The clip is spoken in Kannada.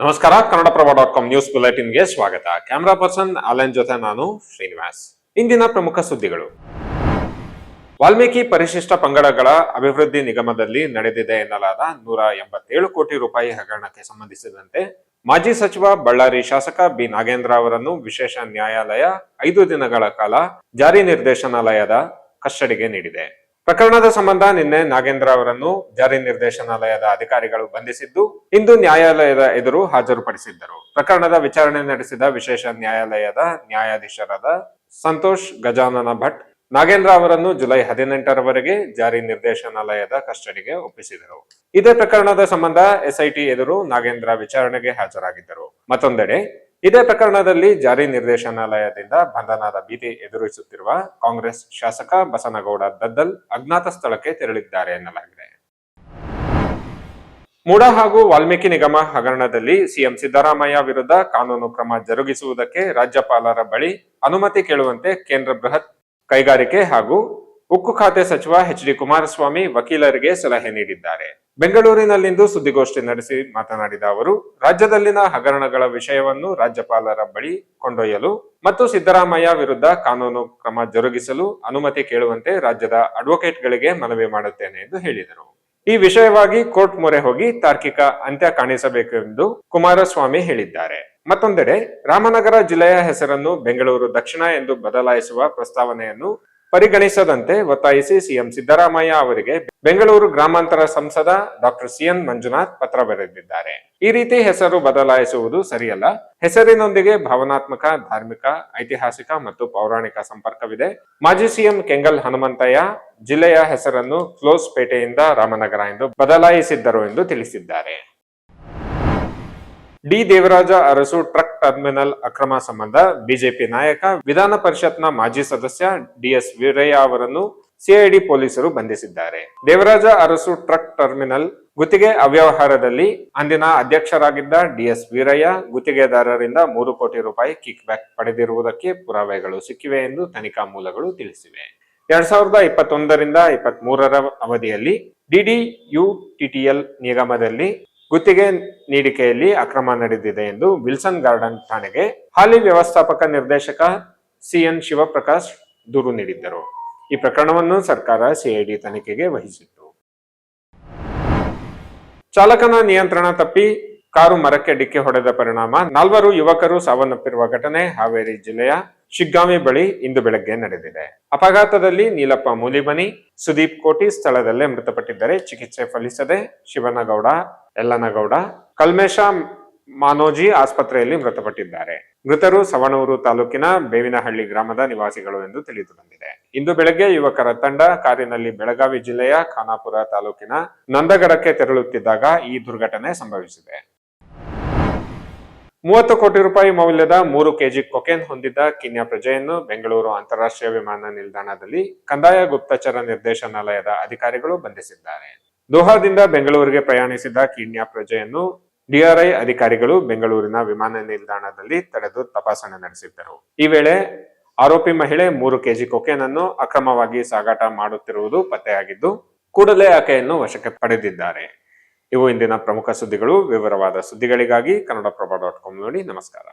ನಮಸ್ಕಾರ, ಕನ್ನಡಪ್ರಭ ಡಾಟ್ ಕಾಮ್ ನ್ಯೂಸ್ ಬುಲೆಟಿನ್ಗೆ ಸ್ವಾಗತ. ಕ್ಯಾಮರಾ ಪರ್ಸನ್ ಅಲನ್ ಜೊತೆ ನಾನು ಶ್ರೀನಿವಾಸ್. ಇಂದಿನ ಪ್ರಮುಖ ಸುದ್ದಿಗಳು. ವಾಲ್ಮೀಕಿ ಪರಿಶಿಷ್ಟ ಪಂಗಡಗಳ ಅಭಿವೃದ್ಧಿ ನಿಗಮದಲ್ಲಿ ನಡೆದಿದೆ ಎನ್ನಲಾದ ನೂರ ಎಂಬತ್ತೇಳು ಕೋಟಿ ರೂಪಾಯಿ ಹಗರಣಕ್ಕೆ ಸಂಬಂಧಿಸಿದಂತೆ ಮಾಜಿ ಸಚಿವ ಬಳ್ಳಾರಿ ಶಾಸಕ ಬಿ ನಾಗೇಂದ್ರ ಅವರನ್ನು ವಿಶೇಷ ನ್ಯಾಯಾಲಯ ಐದು ದಿನಗಳ ಕಾಲ ಜಾರಿ ನಿರ್ದೇಶನಾಲಯದ ಕಸ್ಟಡಿಗೆ ನೀಡಿದೆ. ಪ್ರಕರಣದ ಸಂಬಂಧ ನಿನ್ನೆ ನಾಗೇಂದ್ರ ಅವರನ್ನು ಜಾರಿ ನಿರ್ದೇಶನಾಲಯದ ಅಧಿಕಾರಿಗಳು ಬಂಧಿಸಿದ್ದು, ಇಂದು ನ್ಯಾಯಾಲಯದ ಎದುರು ಹಾಜರುಪಡಿಸಿದ್ದರು. ಪ್ರಕರಣದ ವಿಚಾರಣೆ ನಡೆಸಿದ ವಿಶೇಷ ನ್ಯಾಯಾಲಯದ ನ್ಯಾಯಾಧೀಶರಾದ ಸಂತೋಷ್ ಗಜಾನನ ಭಟ್ ನಾಗೇಂದ್ರ ಅವರನ್ನು ಜುಲೈ ಹದಿನೆಂಟರವರೆಗೆ ಜಾರಿ ನಿರ್ದೇಶನಾಲಯದ ಕಸ್ಟಡಿಗೆ ಒಪ್ಪಿಸಿದರು. ಇದೇ ಪ್ರಕರಣದ ಸಂಬಂಧ ಎಸ್ಐಟಿ ಎದುರು ನಾಗೇಂದ್ರ ವಿಚಾರಣೆಗೆ ಹಾಜರಾಗಿದ್ದರು. ಮತ್ತೊಂದೆಡೆ ಇದೇ ಪ್ರಕರಣದಲ್ಲಿ ಜಾರಿ ನಿರ್ದೇಶನಾಲಯದಿಂದ ಬಂಧನದ ಭೀತಿ ಎದುರಿಸುತ್ತಿರುವ ಕಾಂಗ್ರೆಸ್ ಶಾಸಕ ಬಸನಗೌಡ ದದ್ದಲ್ ಅಜ್ಞಾತ ಸ್ಥಳಕ್ಕೆ ತೆರಳಿದ್ದಾರೆ ಎನ್ನಲಾಗಿದೆ. ಮೂಡ ಹಾಗೂ ವಾಲ್ಮೀಕಿ ನಿಗಮ ಹಗರಣದಲ್ಲಿ ಸಿಎಂ ಸಿದ್ದರಾಮಯ್ಯ ವಿರುದ್ಧ ಕಾನೂನು ಕ್ರಮ ಜರುಗಿಸುವುದಕ್ಕೆ ರಾಜ್ಯಪಾಲರ ಬಳಿ ಅನುಮತಿ ಕೇಳುವಂತೆ ಕೇಂದ್ರ ಬೃಹತ್ ಕೈಗಾರಿಕೆ ಹಾಗೂ ಉಕ್ಕು ಖಾತೆ ಸಚಿವ ಎಚ್ ಡಿ ಕುಮಾರಸ್ವಾಮಿ ವಕೀಲರಿಗೆ ಸಲಹೆ ನೀಡಿದ್ದಾರೆ. ಬೆಂಗಳೂರಿನಲ್ಲಿಂದು ಸುದ್ದಿಗೋಷ್ಠಿ ನಡೆಸಿ ಮಾತನಾಡಿದ ಅವರು, ರಾಜ್ಯದಲ್ಲಿನ ಹಗರಣಗಳ ವಿಷಯವನ್ನು ರಾಜ್ಯಪಾಲರ ಬಳಿ ಕೊಂಡೊಯ್ಯಲು ಮತ್ತು ಸಿದ್ದರಾಮಯ್ಯ ವಿರುದ್ಧ ಕಾನೂನು ಕ್ರಮ ಜರುಗಿಸಲು ಅನುಮತಿ ಕೇಳುವಂತೆ ರಾಜ್ಯದ ಅಡ್ವೊಕೇಟ್ಗಳಿಗೆ ಮನವಿ ಮಾಡುತ್ತೇನೆ ಎಂದು ಹೇಳಿದರು. ಈ ವಿಷಯವಾಗಿ ಕೋರ್ಟ್ ಮೊರೆ ಹೋಗಿ ತಾರ್ಕಿಕ ಅಂತ್ಯ ಕಾಣಿಸಬೇಕು ಎಂದು ಕುಮಾರಸ್ವಾಮಿ ಹೇಳಿದ್ದಾರೆ. ಮತ್ತೊಂದೆಡೆ, ರಾಮನಗರ ಜಿಲ್ಲೆಯ ಹೆಸರನ್ನು ಬೆಂಗಳೂರು ದಕ್ಷಿಣ ಎಂದು ಬದಲಾಯಿಸುವ ಪ್ರಸ್ತಾವನೆಯನ್ನು ಪರಿಗಣಿಸದಂತೆ ಒತ್ತಾಯಿಸಿ ಸಿಎಂ ಸಿದ್ದರಾಮಯ್ಯ ಅವರಿಗೆ ಬೆಂಗಳೂರು ಗ್ರಾಮಾಂತರ ಸಂಸದ ಡಾಕ್ಟರ್ ಸಿಎನ್ ಮಂಜುನಾಥ್ ಪತ್ರ ಬರೆದಿದ್ದಾರೆ. ಈ ರೀತಿ ಹೆಸರು ಬದಲಾಯಿಸುವುದು ಸರಿಯಲ್ಲ. ಹೆಸರಿನೊಂದಿಗೆ ಭಾವನಾತ್ಮಕ, ಧಾರ್ಮಿಕ, ಐತಿಹಾಸಿಕ ಮತ್ತು ಪೌರಾಣಿಕ ಸಂಪರ್ಕವಿದೆ. ಮಾಜಿ ಸಿಎಂ ಕೆಂಗಲ್ ಹನುಮಂತಯ್ಯ ಜಿಲ್ಲೆಯ ಹೆಸರನ್ನು ಕ್ಲೋಸ್ ಪೇಟೆಯಿಂದ ರಾಮನಗರ ಎಂದು ಬದಲಾಯಿಸಿದ್ದರು ಎಂದು ತಿಳಿಸಿದ್ದಾರೆ. D Devaraja Arasu truck terminal ಅಕ್ರಮ ಸಂಬಂಧ ಬಿಜೆಪಿ ನಾಯಕ ವಿಧಾನ ಪರಿಷತ್ನ ಮಾಜಿ ಸದಸ್ಯ ಡಿಎಸ್ ವೀರಯ್ಯ ಅವರನ್ನು ಸಿಐಡಿ ಪೊಲೀಸರು ಬಂಧಿಸಿದ್ದಾರೆ. ದೇವರಾಜ ಅರಸು ಟ್ರಕ್ ಟರ್ಮಿನಲ್ ಗುತ್ತಿಗೆ ಅವ್ಯವಹಾರದಲ್ಲಿ ಅಂದಿನ ಅಧ್ಯಕ್ಷರಾಗಿದ್ದ ಡಿಎಸ್ ವೀರಯ್ಯ ಗುತ್ತಿಗೆದಾರರಿಂದ ಮೂರು ಕೋಟಿ ರೂಪಾಯಿ ಕಿಕ್ ಬ್ಯಾಕ್ ಪಡೆದಿರುವುದಕ್ಕೆ ಪುರಾವೆಗಳು ಸಿಕ್ಕಿವೆ ಎಂದು ತನಿಖಾ ಮೂಲಗಳು ತಿಳಿಸಿವೆ. ಎರಡ್ ಸಾವಿರದ ಇಪ್ಪತ್ತೊಂದರಿಂದ ಇಪ್ಪತ್ತ್ ಮೂರರ ಅವಧಿಯಲ್ಲಿ ಡಿಡಿಯುಟಿಟಿಎಲ್ ನಿಗಮದಲ್ಲಿ ಗುತ್ತಿಗೆ ನೀಡಿಕೆಯಲ್ಲಿ ಅಕ್ರಮ ನಡೆದಿದೆ ಎಂದು ವಿಲ್ಸನ್ ಗಾರ್ಡನ್ ಠಾಣೆಗೆ ಹಾಲಿ ವ್ಯವಸ್ಥಾಪಕ ನಿರ್ದೇಶಕ ಸಿಎನ್ ಶಿವಪ್ರಕಾಶ್ ದೂರು ನೀಡಿದ್ದರು. ಈ ಪ್ರಕರಣವನ್ನು ಸರ್ಕಾರ ಸಿಐಡಿ ತನಿಖೆಗೆ ವಹಿಸಿತ್ತು. ಚಾಲಕನ ನಿಯಂತ್ರಣ ತಪ್ಪಿ ಕಾರು ಮರಕ್ಕೆ ಡಿಕ್ಕಿ ಹೊಡೆದ ಪರಿಣಾಮ. ನಾಲ್ವರು ಯುವಕರು ಸಾವನ್ನಪ್ಪಿರುವ ಘಟನೆ ಹಾವೇರಿ ಜಿಲ್ಲೆಯ ಶಿಗ್ಗಾಮಿ ಬಳಿ ಇಂದು ಬೆಳಗ್ಗೆ ನಡೆದಿದೆ. ಅಪಘಾತದಲ್ಲಿ ನೀಲಪ್ಪ ಮೂಲಿಮನಿ, ಸುದೀಪ್ ಕೋಟಿ ಸ್ಥಳದಲ್ಲೇ ಮೃತಪಟ್ಟಿದ್ದರೆ. ಚಿಕಿತ್ಸೆ ಫಲಿಸದೆ ಶಿವನಗೌಡ ಯಲ್ಲನಗೌಡ ಕಲ್ಮೇಶ ಮಾನೋಜಿ ಆಸ್ಪತ್ರೆಯಲ್ಲಿ ಮೃತಪಟ್ಟಿದ್ದಾರೆ. ಮೃತರು ಸವಣೂರು ತಾಲೂಕಿನ ಬೇವಿನಹಳ್ಳಿ ಗ್ರಾಮದ ನಿವಾಸಿಗಳು ಎಂದು ತಿಳಿದು ಬಂದಿದೆ. ಇಂದು ಬೆಳಗ್ಗೆ ಯುವಕರ ತಂಡ ಕಾರಿನಲ್ಲಿ ಬೆಳಗಾವಿ ಜಿಲ್ಲೆಯ ಖಾನಾಪುರ ತಾಲೂಕಿನ ನಂದಗಡಕ್ಕೆ ತೆರಳುತ್ತಿದ್ದಾಗ ಈ ದುರ್ಘಟನೆ ಸಂಭವಿಸಿದೆ. ಮೂವತ್ತು ಕೋಟಿ ರೂಪಾಯಿ ಮೌಲ್ಯದ ಮೂರು ಕೆಜಿ ಕೊಕೇನ್ ಹೊಂದಿದ್ದ ಕಿನ್ಯಾ ಪ್ರಜೆಯನ್ನು ಬೆಂಗಳೂರು ಅಂತಾರಾಷ್ಟ್ರೀಯ ವಿಮಾನ ನಿಲ್ದಾಣದಲ್ಲಿ ಕಂದಾಯ ಗುಪ್ತಚರ ನಿರ್ದೇಶನಾಲಯದ ಅಧಿಕಾರಿಗಳು ಬಂಧಿಸಿದ್ದಾರೆ. ದೋಹಾದಿಂದ ಬೆಂಗಳೂರಿಗೆ ಪ್ರಯಾಣಿಸಿದ ಕೀನ್ಯಾ ಪ್ರಜೆಯನ್ನು ಡಿಆರ್ಐ ಅಧಿಕಾರಿಗಳು ಬೆಂಗಳೂರಿನ ವಿಮಾನ ನಿಲ್ದಾಣದಲ್ಲಿ ತಡೆದು ತಪಾಸಣೆ ನಡೆಸಿದ್ದರು. ಈ ವೇಳೆ ಆರೋಪಿ ಮಹಿಳೆ ಮೂರು ಕೆಜಿ ಕೊಕೇನ್ ಅನ್ನು ಅಕ್ರಮವಾಗಿ ಸಾಗಾಟ ಮಾಡುತ್ತಿರುವುದು ಪತ್ತೆಯಾಗಿದ್ದು, ಕೂಡಲೇ ಆಕೆಯನ್ನು ವಶಕ್ಕೆ ಪಡೆದಿದ್ದಾರೆ. ಇವು ಇಂದಿನ ಪ್ರಮುಖ ಸುದ್ದಿಗಳು. ವಿವರವಾದ ಸುದ್ದಿಗಳಿಗಾಗಿ ಕನ್ನಡಪ್ರಭ ಡಾಟ್ ಕಾಮ್ ನೋಡಿ ನಮಸ್ಕಾರ.